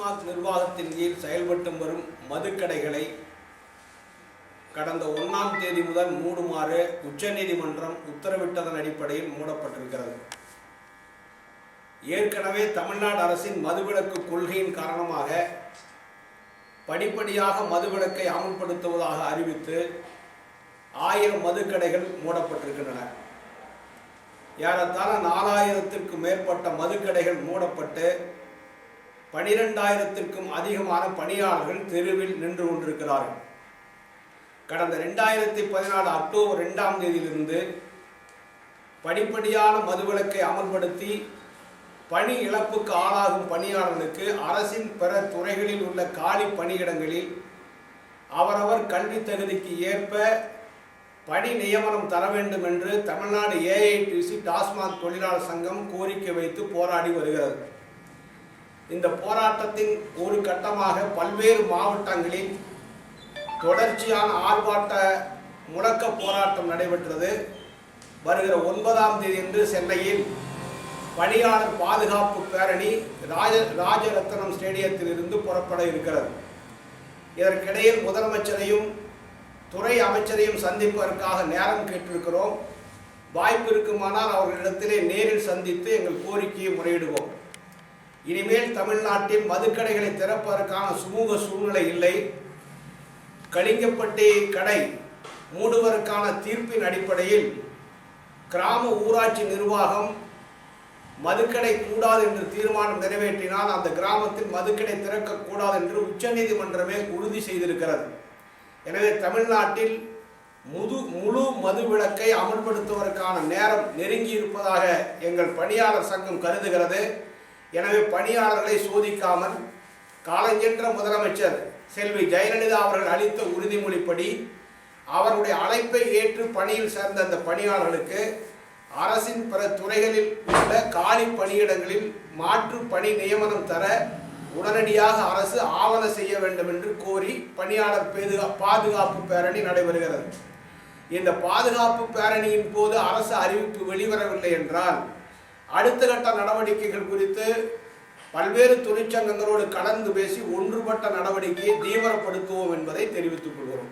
டாஸ்மாக் நிர்வாகத்தின் கீழ் செயல்பட்டு வரும் மதுக்கடைகளை கடந்த ஒன்றாம் தேதி முதல் மூடுமாறு உச்சநீதிமன்றம் உத்தரவிட்டதன் அடிப்படையில் மூடப்பட்டிருக்கிறது. ஏற்கனவே தமிழ்நாடு அரசின் மதுவிலக்கு கொள்கையின் காரணமாக படிப்படியாக மதுவிலக்கை அமல்படுத்துவதாக அறிவித்து ஆயிரம் மதுக்கடைகள் மூடப்பட்டிருக்கின்றன. ஏறத்தாழ நாலாயிரத்திற்கு மேற்பட்ட மதுக்கடைகள் மூடப்பட்டு பனிரெண்டாயிரத்திற்கும் அதிகமான பணியாளர்கள் தெருவில் நின்று கொண்டிருக்கிறார்கள். கடந்த ரெண்டாயிரத்தி பதினாலு அக்டோபர் ரெண்டாம் தேதியிலிருந்து படிப்படியான மதுவிலக்கை அமல்படுத்தி பணி இழப்புக்கு ஆளாகும் பணியாளர்களுக்கு அரசின் பிற துறைகளில் உள்ள காலி பணியிடங்களில் அவரவர் கல்வி தகுதிக்கு ஏற்ப பணி நியமனம் தர வேண்டும் என்று தமிழ்நாடு ஏஐடிசி டாஸ்மாக் தொழிலாளர் சங்கம் கோரிக்கை வைத்து போராடி வருகிறது. இந்த போராட்டத்தின் ஒரு கட்டமாக பல்வேறு மாவட்டங்களில் தொடர்ச்சியான ஆர்ப்பாட்ட முழக்க போராட்டம் நடைபெற்றது. வருகிற ஒன்பதாம் தேதியன்று சென்னையில் பணியாளர் பாதுகாப்பு பேரணி ராஜ ராஜரத்னம் ஸ்டேடியத்தில் இருந்து புறப்பட இருக்கிறது. இதற்கிடையில் முதலமைச்சரையும் துறை அமைச்சரையும் சந்திப்பதற்காக நேரம் கேட்டிருக்கிறோம். வாய்ப்பு இருக்குமானால் அவர்களிடத்திலே நேரில் சந்தித்து எங்கள் கோரிக்கையை முறையிடுவோம். இனிமேல் தமிழ்நாட்டில் மதுக்கடைகளை திறப்பதற்கான சுமூக சூழ்நிலை இல்லை. கலிங்கப்பட்டி கடை மூடுவதற்கான தீர்ப்பின் அடிப்படையில் கிராம ஊராட்சி நிர்வாகம் மதுக்கடை கூடாது என்று தீர்மானம் நிறைவேற்றினால் அந்த கிராமத்தில் மதுக்கடை திறக்கக்கூடாது என்று உச்சநீதிமன்றமே உறுதி செய்திருக்கிறது. எனவே தமிழ்நாட்டில் முது முழு மது விளக்கை அமல்படுத்துவதற்கான நேரம் நெருங்கி இருப்பதாக எங்கள் பணியாளர் சங்கம் கருதுகிறது. எனவே பணியாளர்களை சோதிக்காமல் காலஞ்சென்ற முதலமைச்சர் செல்வி ஜெயலலிதா அவர்கள் அளித்த உறுதிமொழிப்படி அவருடைய அழைப்பை ஏற்று பணியில் சேர்ந்த அந்த பணியாளர்களுக்கு அரசின் பிற துறைகளில் உள்ள காலி பணியிடங்களில் மாற்று பணி நியமனம் தர உடனடியாக அரசு ஆவண செய்ய வேண்டும் என்று கோரி பணியாளர் பேதுகா பாதுகாப்பு பேரணி நடைபெறுகிறது. இந்த பாதுகாப்பு பேரணியின் போது அரசு அறிவிப்பு வெளிவரவில்லை என்றால் அடுத்த கட்ட நடவடிக்கைகள் குறித்து பல்வேறு தொழிற்சங்கங்களோடு கலந்து பேசி ஒன்றுபட்ட நடவடிக்கையை தீவிரப்படுத்துவோம் என்பதை தெரிவித்துக் கொள்கிறோம்.